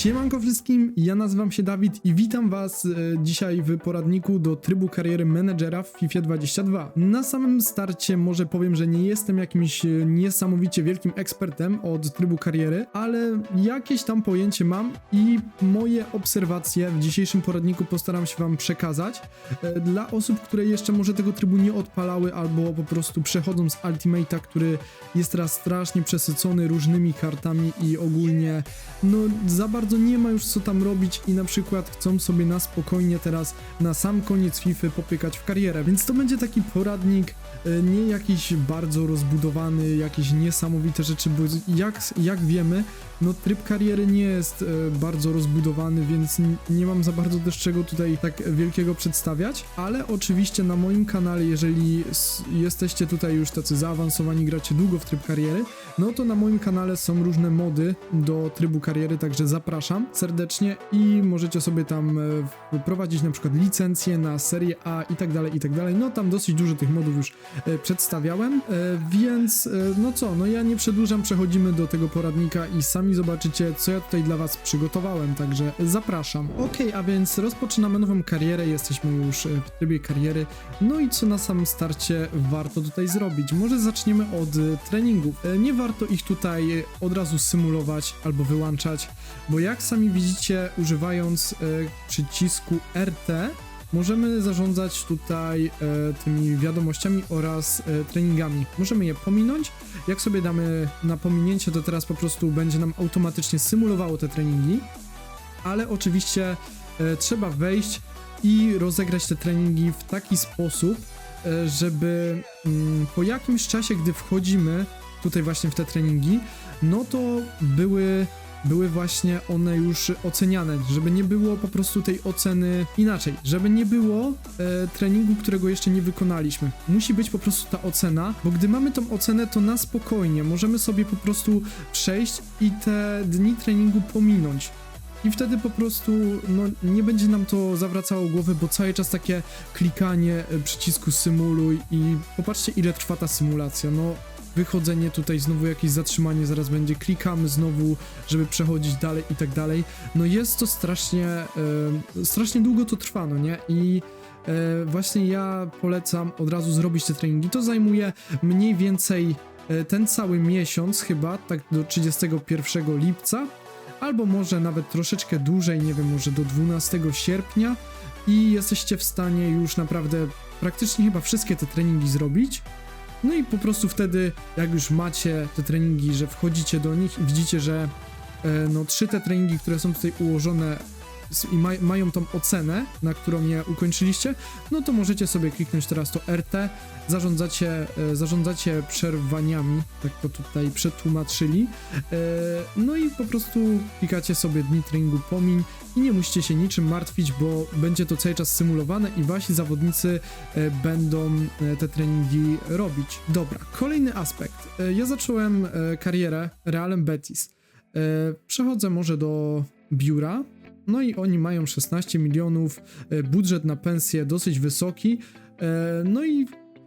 Siemanko wszystkim, ja nazywam się Dawid i witam was e, dzisiaj w poradniku do trybu kariery menedżera w FIFA 22. Na samym starcie może powiem, że nie jestem jakimś e, niesamowicie wielkim ekspertem od trybu kariery, ale jakieś tam pojęcie mam i moje obserwacje w dzisiejszym poradniku postaram się wam przekazać. E, Dla osób, które jeszcze może tego trybu nie odpalały albo po prostu przechodzą z Ultimate'a, który jest teraz strasznie przesycony różnymi kartami i ogólnie no za bardzo nie ma już co tam robić i na przykład chcą sobie na spokojnie teraz na sam koniec FIFA popykać w karierę, więc to będzie taki poradnik e, nie jakiś bardzo rozbudowany, jakieś niesamowite rzeczy, bo jak, jak wiemy, no tryb kariery nie jest e, bardzo rozbudowany, więc nie mam za bardzo też czego tutaj tak wielkiego przedstawiać, ale oczywiście na moim kanale, jeżeli jesteście tutaj już tacy zaawansowani, gracie długo w tryb kariery, no to na moim kanale są różne mody do trybu kariery, także zapraszam serdecznie i możecie sobie tam e, wyprowadzić na przykład licencję na serię A i tak dalej, i tak dalej. No tam dosyć dużo tych modów już e, przedstawiałem, więc no co, no ja nie przedłużam, przechodzimy do tego poradnika i sami zobaczycie, co ja tutaj dla was przygotowałem, także zapraszam. Okej, a więc rozpoczynamy nową karierę, jesteśmy już e, w trybie kariery, no i co na samym starcie warto tutaj zrobić? Może zaczniemy od e, treningów. E, Nie warto ich tutaj od razu symulować albo wyłączać, bo jak sami widzicie, używając przycisku RT, możemy zarządzać tutaj e, tymi wiadomościami oraz e, treningami. Możemy je pominąć. Jak sobie damy na pominięcie, to teraz po prostu będzie nam automatycznie symulowało te treningi, ale oczywiście e, trzeba wejść i rozegrać te treningi w taki sposób, żeby mm, po jakimś czasie, gdy wchodzimy tutaj właśnie w te treningi, no to były były właśnie one już oceniane, żeby nie było po prostu tej oceny inaczej, żeby nie było e, treningu, którego jeszcze nie wykonaliśmy. Musi być po prostu ta ocena, bo gdy mamy tą ocenę, to na spokojnie możemy sobie po prostu przejść i te dni treningu pominąć. I wtedy po prostu no, nie będzie nam to zawracało głowy, bo cały czas takie klikanie e, przycisku symuluj i popatrzcie ile trwa ta symulacja. No wychodzenie tutaj, znowu jakieś zatrzymanie zaraz będzie, klikamy znowu, żeby przechodzić dalej i tak dalej. No jest to strasznie, e, strasznie długo to trwa, no nie? I e, właśnie ja polecam od razu zrobić te treningi. To zajmuje mniej więcej e, ten cały miesiąc chyba, tak do 31 lipca, albo może nawet troszeczkę dłużej, nie wiem, może do 12 sierpnia i jesteście w stanie już naprawdę praktycznie chyba wszystkie te treningi zrobić. No i po prostu wtedy, jak już macie te treningi, że wchodzicie do nich i widzicie, że e, no trzy te treningi, które są tutaj ułożone i maj, mają tą ocenę, na którą je ukończyliście, no to możecie sobie kliknąć teraz to RT, zarządzacie, e, zarządzacie przerwaniami, tak to tutaj przetłumaczyli, e, no i po prostu klikacie sobie dni treningu pomiń i nie musicie się niczym martwić, bo będzie to cały czas symulowane i wasi zawodnicy e, będą te treningi robić. Dobra, kolejny aspekt. Ja zacząłem karierę Realem Betis. Przechodzę może do biura. No i oni mają 16 milionów, e, budżet na pensję dosyć wysoki. E, No i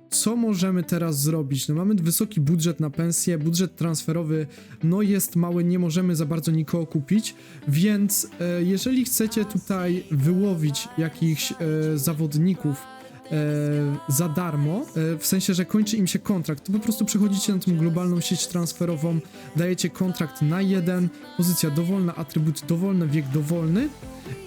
co możemy teraz zrobić? No mamy wysoki budżet na pensję, budżet transferowy no jest mały, nie możemy za bardzo nikogo kupić, więc e, jeżeli chcecie tutaj wyłowić jakichś zawodników za darmo, e, w sensie, że kończy im się kontrakt, to po prostu przechodzicie na tą globalną sieć transferową, dajecie kontrakt na jeden, pozycja dowolna, atrybuty dowolne, wiek dowolny.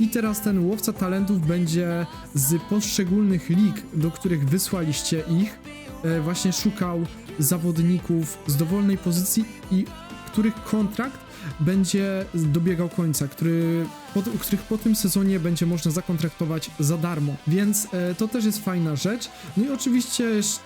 I teraz ten łowca talentów będzie z poszczególnych lig, do których wysłaliście ich, e, właśnie szukał zawodników z dowolnej pozycji i których kontrakt będzie dobiegał końca, który, po, których po tym sezonie będzie można zakontraktować za darmo, więc e, to też jest fajna rzecz. No i oczywiście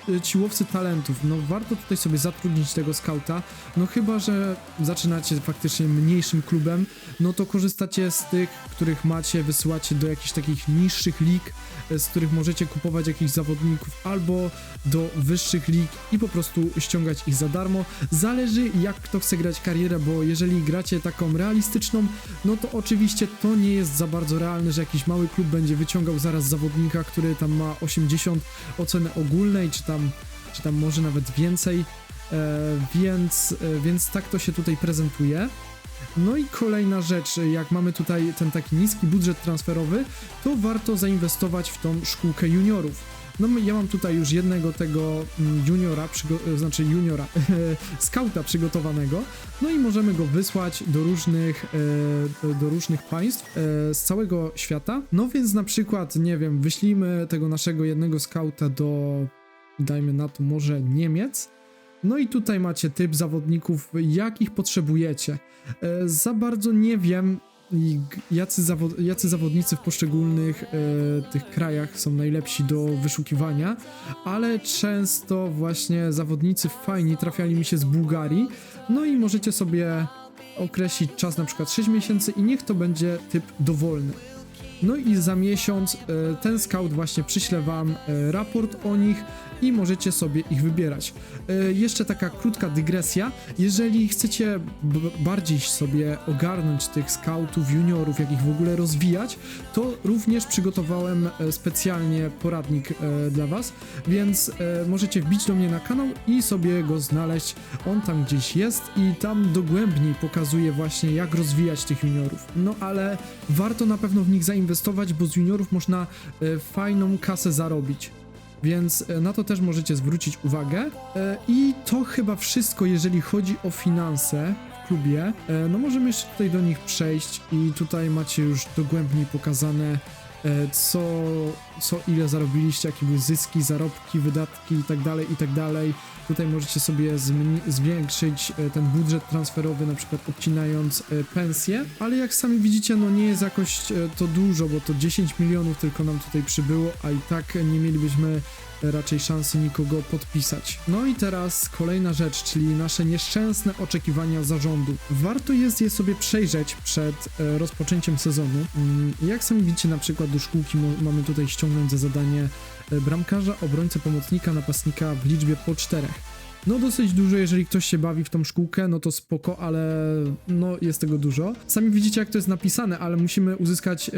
e, ci łowcy talentów, no warto tutaj sobie zatrudnić tego skauta, no chyba, że zaczynacie faktycznie mniejszym klubem, no to korzystacie z tych, których macie, wysyłacie do jakichś takich niższych lig, e, z których możecie kupować jakichś zawodników albo do wyższych lig i po prostu ściągać ich za darmo. Zależy jak kto chce grać karierę, bo jeżeli gracie taką realistyczną, no to oczywiście to nie jest za bardzo realne, że jakiś mały klub będzie wyciągał zaraz zawodnika, który tam ma 80 oceny ogólnej, czy tam, czy tam może nawet więcej. E, więc, e, więc tak to się tutaj prezentuje. No i kolejna rzecz, jak mamy tutaj ten taki niski budżet transferowy, to warto zainwestować w tą szkółkę juniorów. No ja mam tutaj już jednego tego mm, juniora, przygo- znaczy juniora, skauta przygotowanego, no i możemy go wysłać do różnych, e, do różnych państw e, z całego świata. No więc na przykład, nie wiem, wyślijmy tego naszego jednego skauta do, dajmy na to może Niemiec, no i tutaj macie typ zawodników, jakich potrzebujecie. E, za bardzo nie wiem, i jacy, jacy zawodnicy w poszczególnych e, tych krajach są najlepsi do wyszukiwania, ale często właśnie zawodnicy fajni trafiali mi się z Bułgarii. No i możecie sobie określić czas na przykład 6 miesięcy i niech to będzie typ dowolny. No i za miesiąc e, ten scout właśnie przyśle wam e, raport o nich i możecie sobie ich wybierać. E, Jeszcze taka krótka dygresja. Jeżeli chcecie bardziej sobie ogarnąć tych scoutów, juniorów, jak ich w ogóle rozwijać, to również przygotowałem specjalnie poradnik dla was, więc możecie wbić do mnie na kanał i sobie go znaleźć. On tam gdzieś jest i tam dogłębniej pokazuje właśnie jak rozwijać tych juniorów. No ale warto na pewno w nich zainwestować, bo z juniorów można e, fajną kasę zarobić. Więc e, na to też możecie zwrócić uwagę. E, I to chyba wszystko, jeżeli chodzi o finanse w klubie. No możemy jeszcze tutaj do nich przejść i tutaj macie już dogłębniej pokazane co, co ile zarobiliście, jakie były zyski, zarobki, wydatki i tak dalej, i tak. Tutaj możecie sobie zwiększyć e, ten budżet transferowy, na przykład obcinając e, pensję, ale jak sami widzicie, no nie jest jakoś e, to dużo, bo to 10 milionów tylko nam tutaj przybyło, a i tak nie mielibyśmy e, raczej szansy nikogo podpisać. No i teraz kolejna rzecz, czyli nasze nieszczęsne oczekiwania zarządu. Warto jest je sobie przejrzeć przed e, rozpoczęciem sezonu. Mm, Jak sami widzicie, na przykład do szkółki mamy tutaj ściągnąć za zadanie e, bramkarza, obrońcę, pomocnika, napastnika w liczbie po czterech. No dosyć dużo, jeżeli ktoś się bawi w tą szkółkę, no to spoko, ale no jest tego dużo. Sami widzicie jak to jest napisane, ale musimy uzyskać e,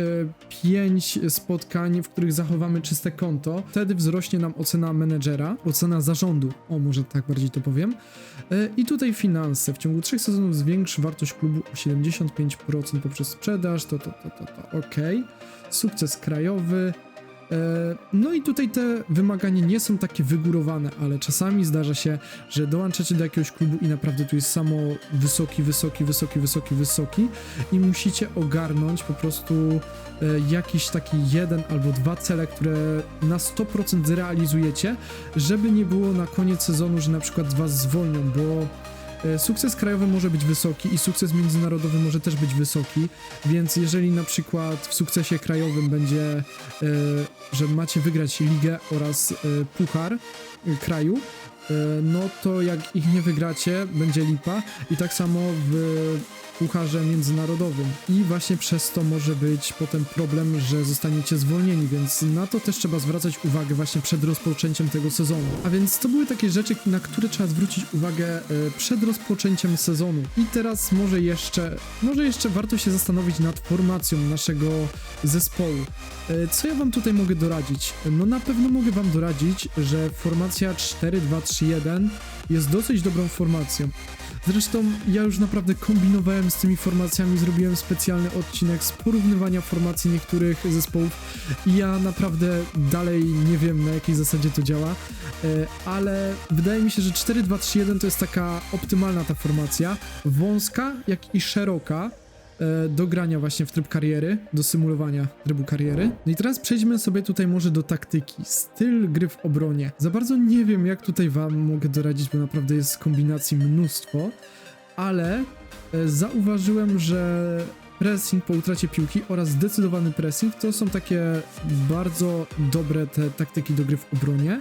5 spotkań, w których zachowamy czyste konto. Wtedy wzrośnie nam ocena menedżera, ocena zarządu, o może tak bardziej to powiem. E, I tutaj finanse. W ciągu 3 sezonów zwiększ wartość klubu o 75% poprzez sprzedaż, to, to, to, to, to, okej. Sukces krajowy. E, No i tutaj te wymagania nie są takie wygórowane, ale czasami zdarza się, że dołączacie do jakiegoś klubu i naprawdę tu jest samo wysoki, wysoki, wysoki, wysoki, wysoki i musicie ogarnąć po prostu e, jakiś taki jeden albo dwa cele, które na 100% zrealizujecie, żeby nie było na koniec sezonu, że na przykład was zwolnią, bo Sukces krajowy może być wysoki i sukces międzynarodowy może też być wysoki, więc jeżeli na przykład w sukcesie krajowym będzie, e, że macie wygrać ligę oraz e, puchar e, kraju, e, no to jak ich nie wygracie, będzie lipa i tak samo w pucharze międzynarodowym i właśnie przez to może być potem problem, że zostaniecie zwolnieni, więc na to też trzeba zwracać uwagę właśnie przed rozpoczęciem tego sezonu. A więc to były takie rzeczy, na które trzeba zwrócić uwagę e, przed rozpoczęciem sezonu. I teraz może jeszcze, może jeszcze warto się zastanowić nad formacją naszego zespołu. E, Co ja wam tutaj mogę doradzić? No na pewno mogę wam doradzić, że formacja 4-2-3-1 jest dosyć dobrą formacją. Zresztą ja już naprawdę kombinowałem z tymi formacjami, zrobiłem specjalny odcinek z porównywania formacji niektórych zespołów i ja naprawdę dalej nie wiem na jakiej zasadzie to działa, e, ale wydaje mi się, że 4-2-3-1 to jest taka optymalna ta formacja, wąska jak i szeroka, do grania właśnie w tryb kariery, do symulowania trybu kariery. No i teraz przejdźmy sobie tutaj może do taktyki. Styl gry w obronie. Za bardzo nie wiem, jak tutaj wam mogę doradzić, bo naprawdę jest kombinacji mnóstwo, ale e, zauważyłem, że pressing po utracie piłki oraz zdecydowany pressing to są takie bardzo dobre te taktyki do gry w obronie.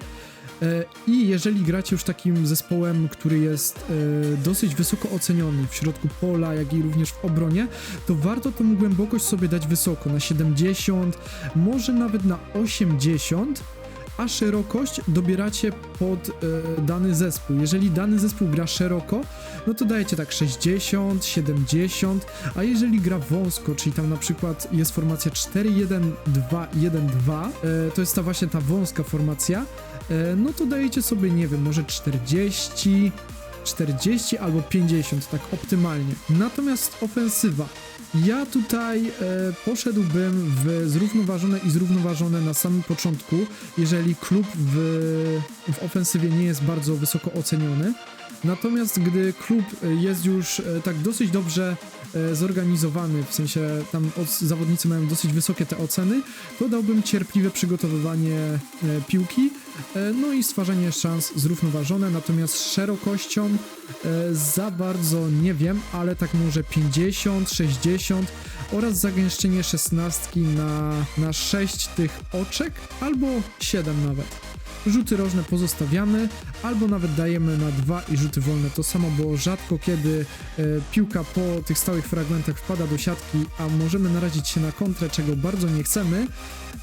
E, I jeżeli gracie już takim zespołem, który jest e, dosyć wysoko oceniony w środku pola, jak i również w obronie, to warto tą głębokość sobie dać wysoko, na 70, może nawet na 80, a szerokość dobieracie pod e, dany zespół. Jeżeli dany zespół gra szeroko, no to dajecie tak 60, 70, a jeżeli gra wąsko, czyli tam na przykład jest formacja 4-1-2-1-2, e, to jest ta właśnie ta wąska formacja, no to dajecie sobie, nie wiem, może 40, 40 albo 50, tak optymalnie. Natomiast ofensywa. Ja tutaj e, poszedłbym w zrównoważone i zrównoważone na samym początku, jeżeli klub w, w ofensywie nie jest bardzo wysoko oceniony. Natomiast gdy klub e, jest już e, tak dosyć dobrze e, zorganizowany, w sensie tam od, zawodnicy mają dosyć wysokie te oceny, to dałbym cierpliwe przygotowywanie piłki, no i stwarzanie szans zrównoważone, natomiast szerokością za bardzo nie wiem, ale tak może 50, 60 oraz zagęszczenie szesnastki na, na 6 tych oczek albo 7 nawet. Rzuty rożne pozostawiamy, albo nawet dajemy na dwa i rzuty wolne to samo, bo rzadko kiedy e, piłka po tych stałych fragmentach wpada do siatki, a możemy narazić się na kontrę, czego bardzo nie chcemy,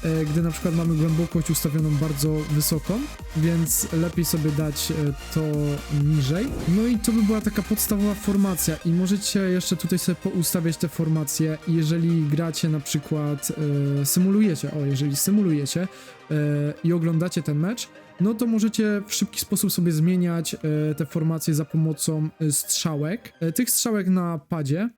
e, gdy na przykład mamy głębokość ustawioną bardzo wysoką, więc lepiej sobie dać e, to niżej. No i to by była taka podstawowa formacja i możecie jeszcze tutaj sobie poustawiać te formacje jeżeli gracie na przykład, e, symulujecie, o jeżeli symulujecie e, i oglądacie ten mecz, no to możecie w szybki sposób sobie zmieniać e, te formacje za pomocą e, strzałek. E, tych strzałek na padzie.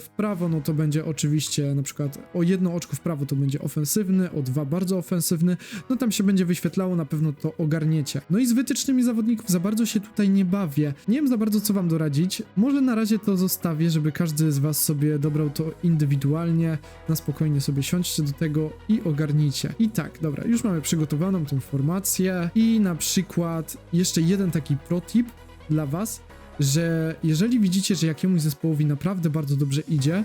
W prawo no to będzie oczywiście na przykład o jedno oczko w prawo to będzie ofensywny, o dwa bardzo ofensywny. No tam się będzie wyświetlało, na pewno to ogarniecie. No i z wytycznymi zawodników za bardzo się tutaj nie bawię. Nie wiem za bardzo co wam doradzić. Może na razie to zostawię, żeby każdy z was sobie dobrał to indywidualnie. Na spokojnie sobie siądźcie do tego i ogarnijcie. I tak, dobra, już mamy przygotowaną tą formację i na przykład jeszcze jeden taki protip dla was, że jeżeli widzicie, że jakiemuś zespołowi naprawdę bardzo dobrze idzie,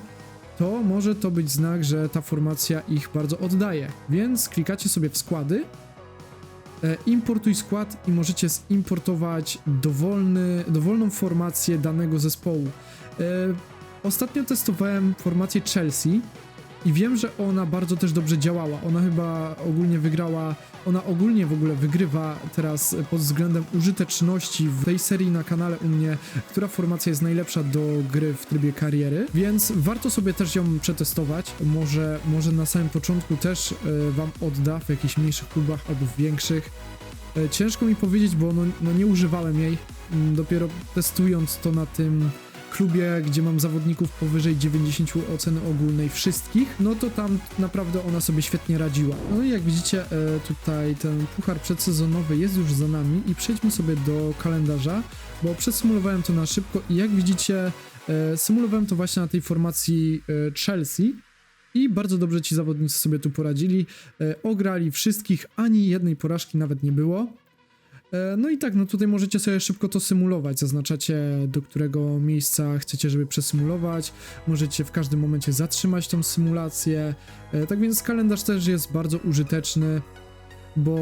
to może to być znak, że ta formacja ich bardzo oddaje. Więc klikacie sobie w składy, e, importuj skład i możecie zimportować dowolny, dowolną formację danego zespołu. E, Ostatnio testowałem formację Chelsea i wiem, że ona bardzo też dobrze działała. Ona chyba ogólnie wygrała, ona ogólnie w ogóle wygrywa teraz pod względem użyteczności w tej serii na kanale u mnie, która formacja jest najlepsza do gry w trybie kariery, więc warto sobie też ją przetestować. Może, może na samym początku też e, wam odda w jakichś mniejszych klubach albo w większych. E, Ciężko mi powiedzieć, bo no, no nie używałem jej. Mm, Dopiero testując to na tym klubie, gdzie mam zawodników powyżej 90 oceny ogólnej wszystkich, no to tam naprawdę ona sobie świetnie radziła. No i jak widzicie, e, tutaj ten puchar przedsezonowy jest już za nami i przejdźmy sobie do kalendarza, bo przesymulowałem to na szybko i jak widzicie, e, symulowałem to właśnie na tej formacji e, Chelsea. I bardzo dobrze ci zawodnicy sobie tu poradzili. Ograli wszystkich, ani jednej porażki nawet nie było. E, No i tak, no tutaj możecie sobie szybko to symulować. Zaznaczacie, do którego miejsca chcecie, żeby przesymulować. Możecie w każdym momencie zatrzymać tą symulację. E, Tak więc kalendarz też jest bardzo użyteczny, bo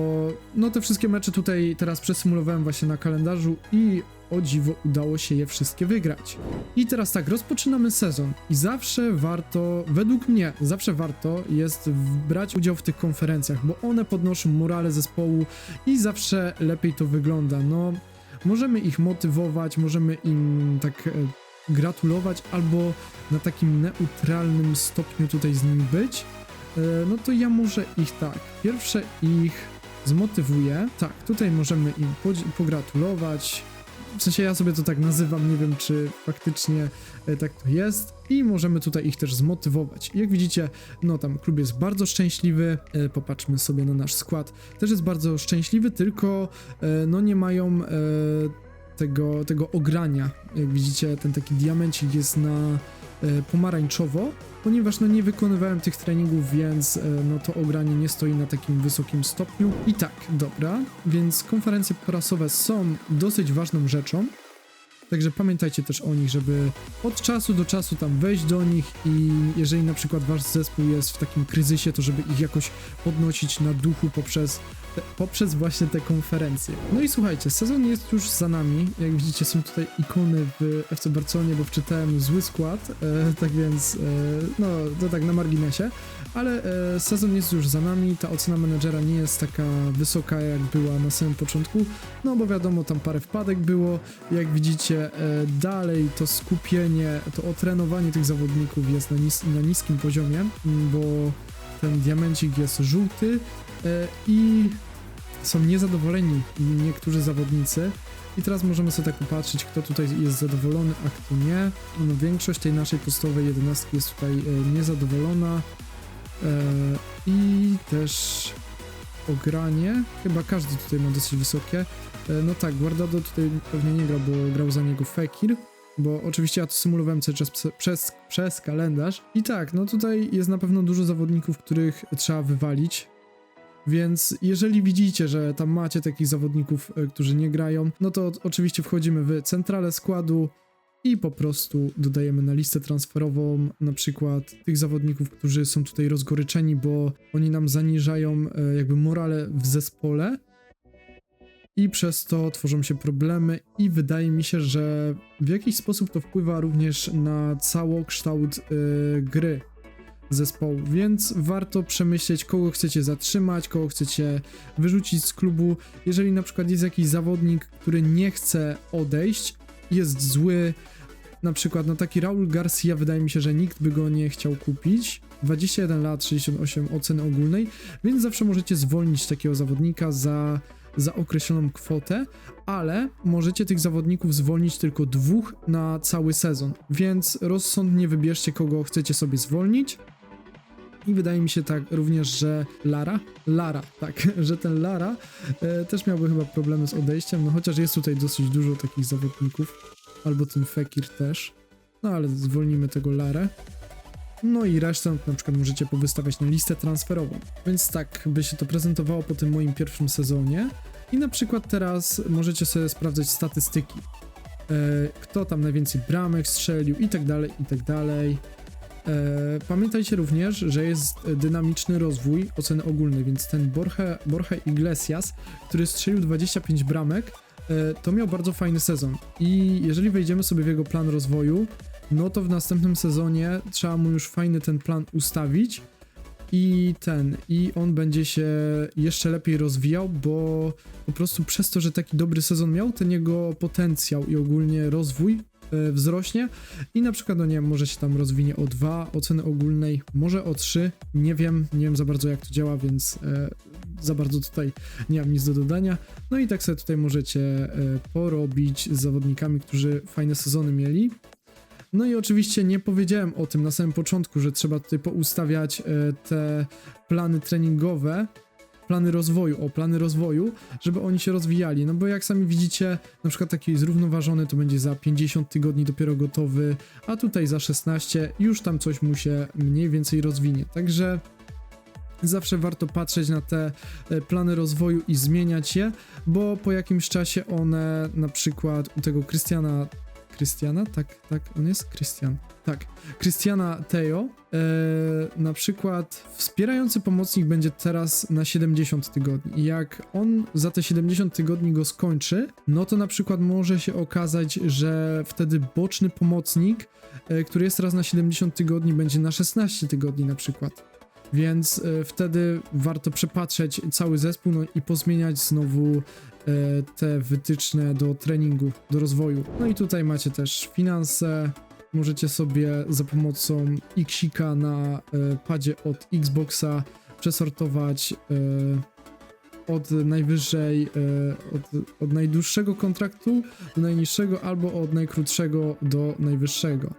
no te wszystkie mecze tutaj teraz przesymulowałem właśnie na kalendarzu i o dziwo udało się je wszystkie wygrać. I teraz tak, rozpoczynamy sezon i zawsze warto, według mnie, zawsze warto jest brać udział w tych konferencjach, bo one podnoszą morale zespołu i zawsze lepiej to wygląda. No, możemy ich motywować, możemy im tak e, gratulować, albo na takim neutralnym stopniu tutaj z nimi być. E, no to ja może ich tak, pierwsze ich zmotywuję. Tak, tutaj możemy im pogratulować. W sensie ja sobie to tak nazywam, nie wiem czy faktycznie e, tak to jest. I możemy tutaj ich też zmotywować. Jak widzicie, no tam klub jest bardzo szczęśliwy. E, Popatrzmy sobie na nasz skład. Też jest bardzo szczęśliwy, tylko no nie mają tego, tego ogrania. Jak widzicie, ten taki diamencik jest na pomarańczowo, ponieważ no nie wykonywałem tych treningów, więc e, no to ogranie nie stoi na takim wysokim stopniu. I tak, dobra, więc konferencje prasowe są dosyć ważną rzeczą. Także pamiętajcie też o nich, żeby od czasu do czasu tam wejść do nich i jeżeli na przykład wasz zespół jest w takim kryzysie, to żeby ich jakoś podnosić na duchu poprzez, te, poprzez właśnie te konferencje. No i słuchajcie, sezon jest już za nami. Jak widzicie są tutaj ikony w FC Barcelonie, bo wczytałem zły skład, e, tak więc e, no to tak na marginesie. Ale e, sezon jest już za nami, ta ocena menedżera nie jest taka wysoka jak była na samym początku, no bo wiadomo, tam parę wpadek było. Jak widzicie, e, dalej to skupienie, to otrenowanie tych zawodników jest na, nis na niskim poziomie, m, bo ten diamencik jest żółty e, i są niezadowoleni niektórzy zawodnicy. I teraz możemy sobie tak popatrzeć, kto tutaj jest zadowolony, a kto nie. No, większość tej naszej podstawowej jedenastki jest tutaj niezadowolona. E, I też ogranie. Chyba każdy tutaj ma dosyć wysokie. E, no tak, Guardado tutaj pewnie nie grał, bo grał za niego Fekir. Bo oczywiście ja to symulowałem cały czas prze- przez, przez kalendarz. I tak, no tutaj jest na pewno dużo zawodników, których trzeba wywalić. Więc jeżeli widzicie, że tam macie takich zawodników, e, którzy nie grają, no to oczywiście wchodzimy w centralę składu i po prostu dodajemy na listę transferową na przykład tych zawodników, którzy są tutaj rozgoryczeni, bo oni nam zaniżają e, jakby morale w zespole i przez to tworzą się problemy i wydaje mi się, że w jakiś sposób to wpływa również na całokształt e, gry zespołu, więc warto przemyśleć, kogo chcecie zatrzymać, kogo chcecie wyrzucić z klubu. Jeżeli na przykład jest jakiś zawodnik, który nie chce odejść, jest zły, na przykład no taki Raul Garcia, wydaje mi się, że nikt by go nie chciał kupić. 21 lat, 68 oceny ogólnej, więc zawsze możecie zwolnić takiego zawodnika za, za określoną kwotę, ale możecie tych zawodników zwolnić tylko dwóch na cały sezon, więc rozsądnie wybierzcie, kogo chcecie sobie zwolnić. I wydaje mi się tak również, że Lara, Lara, tak, że ten Lara e, też miałby chyba problemy z odejściem, no chociaż jest tutaj dosyć dużo takich zawodników, albo ten Fekir też, no ale zwolnimy tego Larę. No i resztę na przykład możecie powystawiać na listę transferową. Więc tak by się to prezentowało po tym moim pierwszym sezonie. I na przykład teraz możecie sobie sprawdzać statystyki. E, kto tam najwięcej bramek strzelił i tak dalej, i tak dalej. E, Pamiętajcie również, że jest dynamiczny rozwój oceny ogólnej, więc ten Borja, Iglesias, który strzelił 25 bramek, to miał bardzo fajny sezon. I jeżeli wejdziemy sobie w jego plan rozwoju, no to w następnym sezonie trzeba mu już fajny ten plan ustawić i ten, i on będzie się jeszcze lepiej rozwijał, bo po prostu przez to, że taki dobry sezon miał, ten jego potencjał i ogólnie rozwój e, wzrośnie i na przykład, no nie wiem, może się tam rozwinie o 2 oceny ogólnej, może o 3, nie wiem, nie wiem za bardzo jak to działa, więc e, za bardzo tutaj nie mam nic do dodania. No i tak sobie tutaj możecie e, porobić z zawodnikami, którzy fajne sezony mieli. No i oczywiście nie powiedziałem o tym na samym początku, że trzeba tutaj poustawiać e, te plany treningowe, plany rozwoju, o plany rozwoju, żeby oni się rozwijali. No bo jak sami widzicie, na przykład taki zrównoważony to będzie za 50 tygodni dopiero gotowy, a tutaj za 16 już tam coś mu się mniej więcej rozwinie. Także Zawsze warto patrzeć na te e, plany rozwoju i zmieniać je, bo po jakimś czasie one, na przykład u tego Krystiana Krystiana? Tak, tak, on jest? Krystian. Tak. Krystiana Teo. E, na przykład wspierający pomocnik będzie teraz na 70 tygodni. Jak on za te 70 tygodni go skończy, no to na przykład może się okazać, że wtedy boczny pomocnik, e, który jest teraz na 70 tygodni, będzie na 16 tygodni na przykład. Więc e, wtedy warto przepatrzeć cały zespół no i pozmieniać znowu e, te wytyczne do treningu, do rozwoju. No i tutaj macie też finanse. Możecie sobie za pomocą Xika na e, padzie od Xboxa przesortować od najwyżej, od, od najdłuższego kontraktu do najniższego, albo od najkrótszego do najwyższego.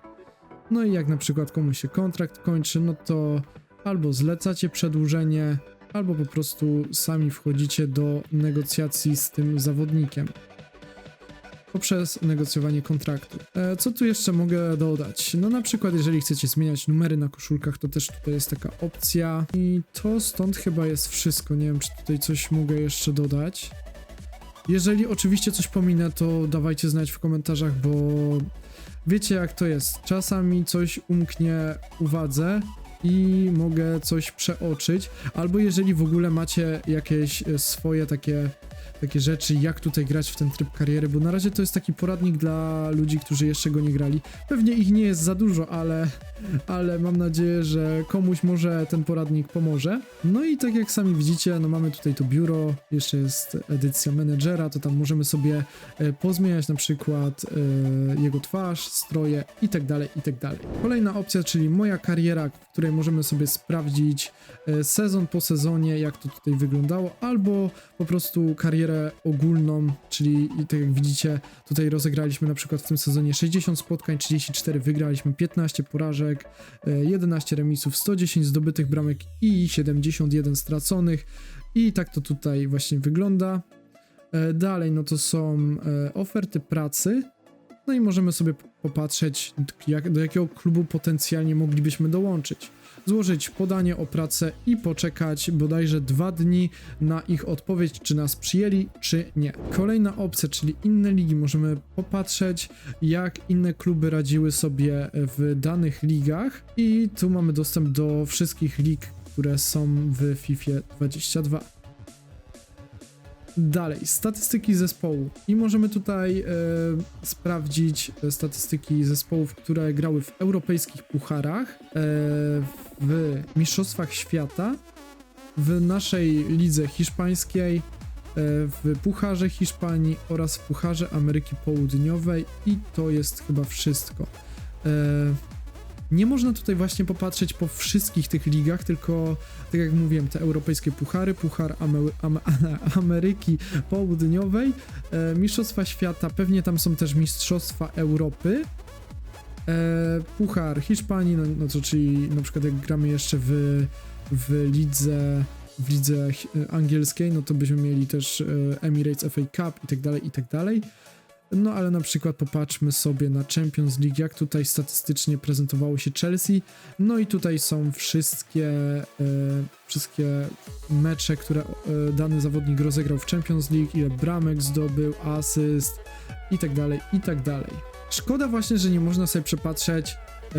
No i jak na przykład komuś się kontrakt kończy, no to albo zlecacie przedłużenie, albo po prostu sami wchodzicie do negocjacji z tym zawodnikiem poprzez negocjowanie kontraktu. E, co tu jeszcze mogę dodać? No na przykład jeżeli chcecie zmieniać numery na koszulkach, to też tutaj jest taka opcja i to stąd chyba jest wszystko. Nie wiem, czy tutaj coś mogę jeszcze dodać. Jeżeli oczywiście coś pominę, to dawajcie znać w komentarzach, bo wiecie jak to jest. Czasami coś umknie uwadze i mogę coś przeoczyć, albo jeżeli w ogóle macie jakieś e, swoje takie takie rzeczy, jak tutaj grać w ten tryb kariery, bo na razie to jest taki poradnik dla ludzi, którzy jeszcze go nie grali. Pewnie ich nie jest za dużo, ale, ale mam nadzieję, że komuś może ten poradnik pomoże. No i tak jak sami widzicie, no mamy tutaj to biuro, jeszcze jest edycja menedżera, to tam możemy sobie e, pozmieniać na przykład e, jego twarz, stroje i tak dalej, i tak dalej. Kolejna opcja, czyli moja kariera, w której możemy sobie sprawdzić e, sezon po sezonie, jak to tutaj wyglądało, albo po prostu karierę ogólną, czyli tak jak widzicie, tutaj rozegraliśmy na przykład w tym sezonie 60 spotkań, 34 wygraliśmy, 15 porażek, e, 11 remisów, 110 zdobytych bramek i 71 straconych. I tak to tutaj właśnie wygląda. E, Dalej, no to są e, oferty pracy. No i możemy sobie popatrzeć, jak, do jakiego klubu potencjalnie moglibyśmy dołączyć. Złożyć podanie o pracę i poczekać bodajże dwa dni na ich odpowiedź, czy nas przyjęli, czy nie. Kolejna opcja, czyli inne ligi, możemy popatrzeć, jak inne kluby radziły sobie w danych ligach. I tu mamy dostęp do wszystkich lig, które są w FIFA 22. Dalej, statystyki zespołu. I możemy tutaj e, sprawdzić e, statystyki zespołów, które grały w europejskich pucharach, e, w Mistrzostwach Świata, w naszej lidze hiszpańskiej, e, w Pucharze Hiszpanii oraz w Pucharze Ameryki Południowej i to jest chyba wszystko. E, nie można tutaj właśnie popatrzeć po wszystkich tych ligach, tylko tak jak mówiłem, te europejskie puchary, puchar Ame- Am- Ameryki Południowej, e, Mistrzostwa Świata, pewnie tam są też Mistrzostwa Europy, e, puchar Hiszpanii, no, no czyli na przykład jak gramy jeszcze w, w lidze w lidze hi- angielskiej, no to byśmy mieli też e, Emirates FA Cup i tak dalej, i tak dalej. No ale na przykład popatrzmy sobie na Champions League, jak tutaj statystycznie prezentowało się Chelsea. No i tutaj są wszystkie, e, wszystkie mecze, które e, dany zawodnik rozegrał w Champions League, ile bramek zdobył, asyst i tak dalej, i tak dalej. Szkoda właśnie, że nie można sobie przepatrzeć e,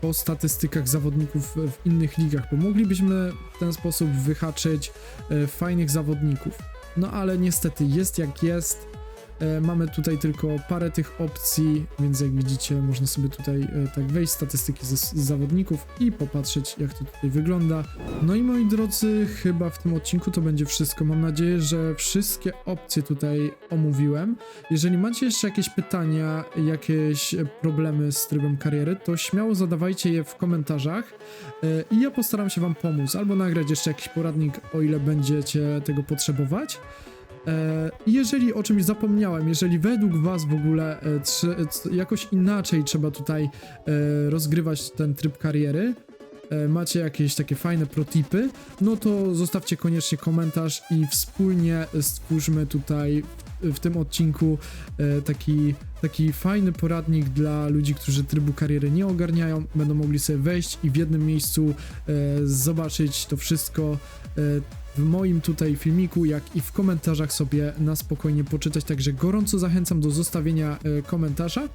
po statystykach zawodników w innych ligach, bo moglibyśmy w ten sposób wyhaczyć e, fajnych zawodników. No ale niestety jest jak jest. E, Mamy tutaj tylko parę tych opcji, więc jak widzicie, można sobie tutaj e, tak wejść statystyki z, z zawodników i popatrzeć, jak to tutaj wygląda. No i moi drodzy, chyba w tym odcinku to będzie wszystko. Mam nadzieję, że wszystkie opcje tutaj omówiłem. Jeżeli macie jeszcze jakieś pytania, jakieś problemy z trybem kariery, to śmiało zadawajcie je w komentarzach e, i ja postaram się Wam pomóc, albo nagrać jeszcze jakiś poradnik, o ile będziecie tego potrzebować. E, Jeżeli o czymś zapomniałem, jeżeli według Was w ogóle e, c- jakoś inaczej trzeba tutaj e, rozgrywać ten tryb kariery, e, macie jakieś takie fajne protipy, no to zostawcie koniecznie komentarz i wspólnie stwórzmy tutaj w, tym odcinku e, taki, taki fajny poradnik dla ludzi, którzy trybu kariery nie ogarniają, będą mogli sobie wejść i w jednym miejscu e, zobaczyć to wszystko e, w moim tutaj filmiku, jak i w komentarzach sobie na spokojnie poczytać, także gorąco zachęcam do zostawienia e, komentarza.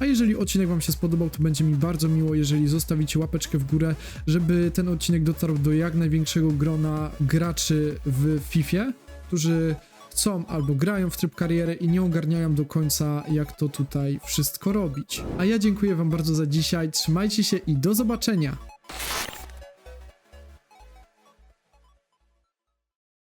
A jeżeli odcinek Wam się spodobał, to będzie mi bardzo miło, jeżeli zostawicie łapeczkę w górę, żeby ten odcinek dotarł do jak największego grona graczy w FIFA, którzy chcą albo grają w tryb kariery i nie ogarniają do końca, jak to tutaj wszystko robić. A ja dziękuję Wam bardzo za dzisiaj, trzymajcie się i do zobaczenia!